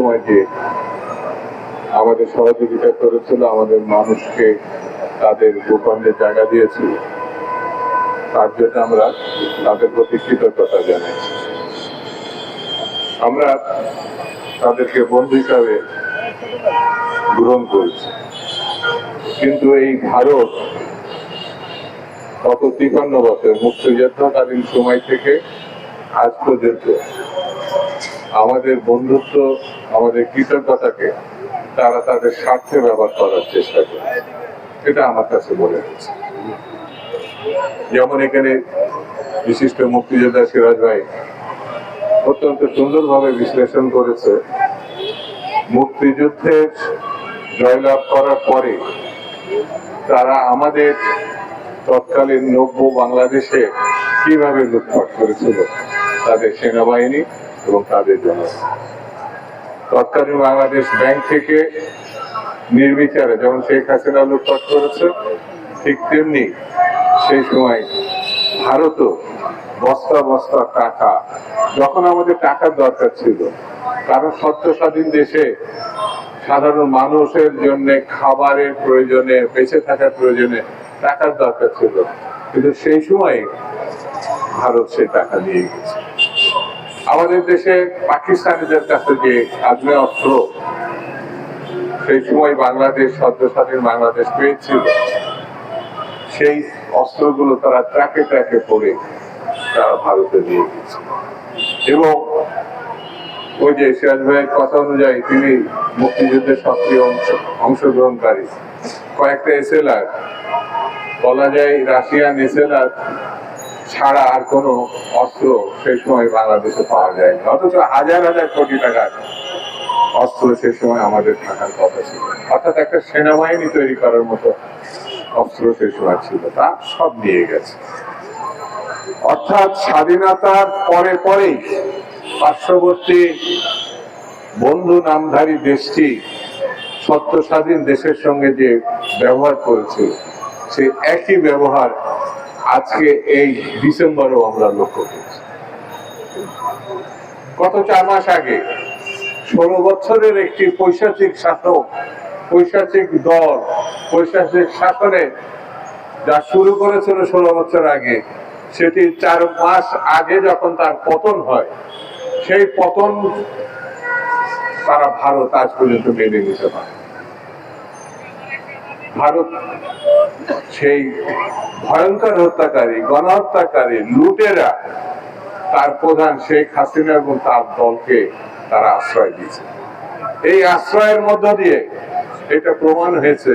সময় যে আমাদের সহযোগিতা করেছিল, আমাদের মানুষকে তাদের ভূখণ্ডে জায়গা দিয়েছিল তার জন্য আমরা তাদের প্রতি কৃতজ্ঞতা জানাচ্ছি। আমরা তাদেরকে বন্ধু হিসাবে গ্রহণ করেছি। কিন্তু এই ভারত গত তিপান্ন বছর মুক্তিযুদ্ধকালীন সময় থেকে আজ পর্যন্ত আমাদের বন্ধুত্ব, আমাদের কৃতজ্ঞতাকে তারা তাদের স্বার্থে ব্যবহার করার চেষ্টা করে। এটা আমার কাছে মনে হচ্ছে। যেমন এখানে বিশিষ্ট মুক্তিযোদ্ধা সিরাজ ভাই অত্যন্ত সুন্দরভাবে বিশ্লেষণ করেছে, মুক্তিযুদ্ধের জয়লাভ করার পরে তারা আমাদের তৎকালীন নব্য বাংলাদেশে কীভাবে লুটপাট করেছিল, তাদের সেনাবাহিনী এবং তাদের জন্য। তৎকালীন বাংলাদেশ ব্যাংক থেকে নির্বিচারে, যেমন শেখ হাসিনা লুটপাট করেছে, ঠিক তেমনি সেই সময় ভারতও বস্তা বস্তা টাকা, যখন আমাদের টাকার দরকার ছিল, কারণ সত্য স্বাধীন দেশে সাধারণ মানুষের জন্য, খাবারের প্রয়োজনে, বেঁচে থাকার প্রয়োজনে টাকার দরকার ছিল। কিন্তু সেই সময় ভারত সে টাকা নিয়ে গেছে। আমাদের দেশে পাকিস্তানিদের কাছে যে আগ্নেয় অস্ত্র, সেই সময় বাংলাদেশ সদ্য স্বাধীন বাংলাদেশ পেয়েছিল। সেই অস্ত্রগুলো তারা ট্রাকে ট্রাকে পড়ে তারা ভারতে নিয়ে গেছে। এবং ওই যে সিরাজ ভাইয়ের কথা অনুযায়ী তিনি মুক্তিযুদ্ধের সক্রিয় অংশ, অংশগ্রহণকারী। কয়েকটা এসএলআর বলা যায় রাশিয়ান এসএলআর ছাড়া আর কোনো অস্ত্র সেই সময় বাংলাদেশে পাওয়া যায়নি। অথচ হাজার হাজার কোটি টাকার অস্ত্র সে সময় আমাদের থাকার কথা ছিল। অর্থাৎ একটা সেনাবাহিনী তৈরি করার মতো অস্ত্র সে সময় ছিল। তা সব নিয়ে গেছে। অর্থাৎ স্বাধীনতার পরে পরেই পার্শ্ববর্তী বন্ধু নামধারী দেশটি সত্য স্বাধীন দেশের সঙ্গে যে ব্যবহার করেছে সে একই ব্যবহার আজকে এই ডিসেম্বরেও আমরা লক্ষ্য করছি। গত চার মাস আগে ষোলো বছরের একটি পৈশাচিক শাসক, পৈশাচিক দল, পৈশাচিক শাসনে যা শুরু করেছিল ষোলো বছর আগে, সেটি চার মাস আগে যখন তার পতন হয়, সেই পতন তারা ভারত আজ পর্যন্ত মেনে নিতে পারে ভারত সেই ভয়ঙ্কর হত্যাকারী, গণহত্যাকারী, লুটেরা, তার প্রধান শেখ হাসিনা এবং তার দলকে তারা আশ্রয় দিয়েছে। এই আশ্রয়ের মধ্য দিয়ে এটা প্রমাণ হয়েছে,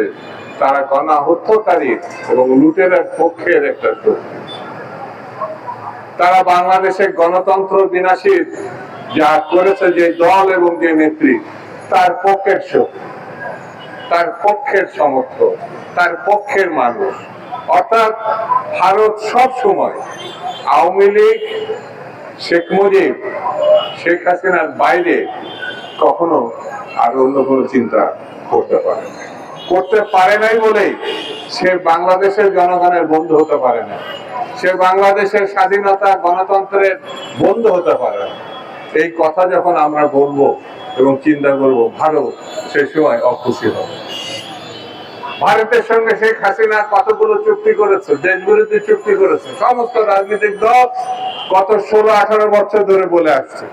তারা গণহত্যাকারী এবং লুটেরার পক্ষের একটা শক্তি তারা বাংলাদেশের গণতন্ত্র বিনাশীর যা করেছে যে দল এবং যে নেত্রী, তার পক্ষের শক্তি তার পক্ষের সমর্থক, তার পক্ষের মানুষ। অর্থাৎ ভারত সব সময় আওয়ামী লীগ, শেখ মুজিব, শেখ হাসিনার বাইরে কখনো আর অন্য কোনো চিন্তা করতে পারে করতে পারে নাই বলেই সে বাংলাদেশের জনগণের বন্ধু হতে পারে না। সে বাংলাদেশের স্বাধীনতা গণতন্ত্রের বন্ধু হতে পারে না। এই কথা যখন আমরা বলব এবং চিন্তা করব, ভারত সেই সময় অখুশি হবে। ভারতের সঙ্গে শেখ হাসিনা কতগুলো চুক্তি করেছে দেশ বিরোধী চুক্তি করেছে, সমস্ত রাজনৈতিক দল গত ষোলো, আঠারো বছর ধরে বলে আসছে।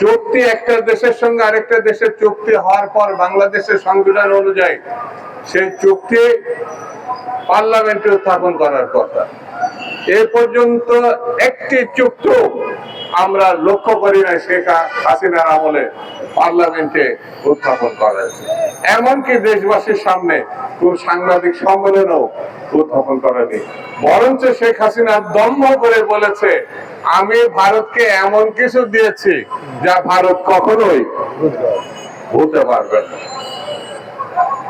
চুক্তি একটা দেশের সঙ্গে আরেকটা দেশের চুক্তি হওয়ার পর বাংলাদেশের সংবিধান অনুযায়ী সেই চুক্তি পার্লামেন্টে উত্থাপন করার কথা। এ পর্যন্ত একটি চুক্তি আমরা লক্ষ্য করি না শেখ হাসিনার আমলে পার্লামেন্টে উত্থাপন করা হয়েছে এমনকি দেশবাসীর সামনে কোন সাংবাদিক সম্মেলনও উত্থাপন করেনি। বরঞ্চ শেখ হাসিনা দম্ভ করে বলেছে, আমি ভারতকে এমন কিছু দিয়েছি যা ভারত কখনোই হতে পারবে না।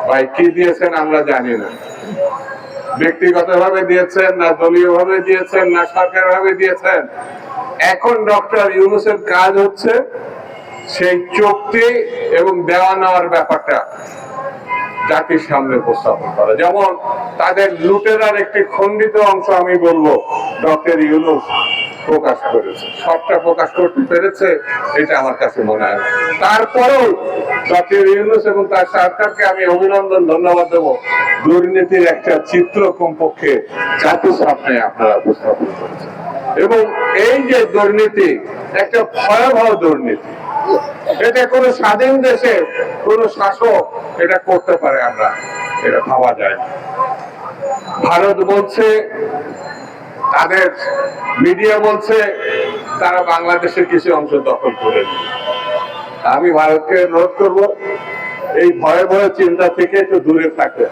ভাই, কি দিয়েছেন আমরা জানি না। ব্যক্তিগতভাবে দিয়েছেন, না দলীয় ভাবে দিয়েছেন, না সরকার ভাবে দিয়েছেন। এখন ডক্টর ইউনুসের কাজ হচ্ছে সেই চুক্তি এবং দেওয়া নেওয়ার ব্যাপারটা জাতির সামনে উপস্থাপন করা। যেমন তাদের লুটেরার একটি খণ্ডিত অংশ আমি বলব, ডক্টর ইউনুস প্রকাশ করেছে। সবটা প্রকাশ করতে পেরেছে, এটা আমার কাছে মনে হয়। তারপরেও ডক্টর ইউনুস এবং তার সরকারকে আমি অভিনন্দন, ধন্যবাদ দেবো। দুর্নীতির একটা চিত্র কমপক্ষে জাতির সামনে আপনারা উপস্থাপন করেছেন। এবং এই যে দুর্নীতি, একটা ভয়াবহ দুর্নীতি, এটা কোনো স্বাধীন দেশে কোনো শাসক এটা করতে পারে আমরা, এটা ভাবা যায় না। ভারত বলছে, তাদের মিডিয়া বলছে, তারা বাংলাদেশের কিছু অংশ দখল করে আমি ভারতকে অনুরোধ করব, এই ভয়ে ভয়ে চিন্তা থেকে একটু দূরে থাকবে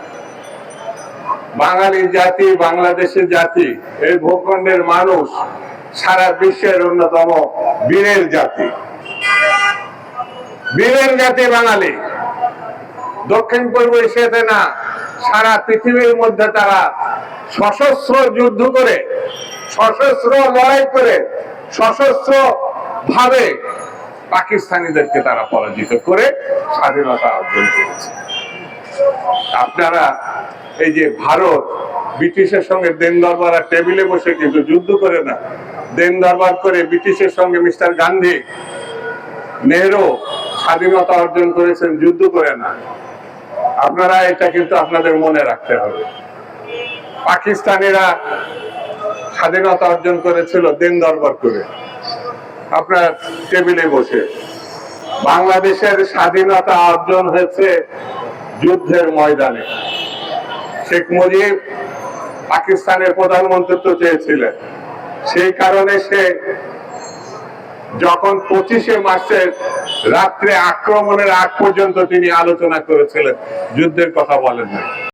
বাঙালি জাতি, বাংলাদেশের জাতি, এই ভূখণ্ডের মানুষ সারা বিশ্বের অন্যতম বীরের জাতি। বীরের জাতি বাঙালি। দক্ষিণ পূর্ব এশিয়াতে না, সারা পৃথিবীর মধ্যে তারা সশস্ত্র যুদ্ধ করে, সশস্ত্র লড়াই করে সশস্ত্র ভাবে পাকিস্তানিদেরকে তারা পরাজিত করে স্বাধীনতা অর্জন করেছে। আপনারা এই যে ভারত, ব্রিটিশের সঙ্গে দেন দরবার আর টেবিলে বসে কিন্তু যুদ্ধ করে না। দেন দরবার করে ব্রিটিশের সঙ্গে মিস্টার গান্ধী, নেহরু স্বাধীনতা অর্জন করেছেন, যুদ্ধ করে না। আপনারা এটা কিন্তু আপনাদের মনে রাখতে হবে। পাকিস্তানিরা স্বাধীনতা অর্জন করেছিল দিন দরবার করে। আপনার টেবিলে বসে। বাংলাদেশের স্বাধীনতা অর্জন হয়েছে যুদ্ধের ময়দানে। শেখ মুজিব পাকিস্তানের প্রধানমন্ত্রিত্ব চেয়েছিলেন। সেই কারণে সে যখন পঁচিশে মার্চের রাত্রে আক্রমণের আগ পর্যন্ত তিনি আলোচনা করেছিলেন, যুদ্ধের কথা বলেন না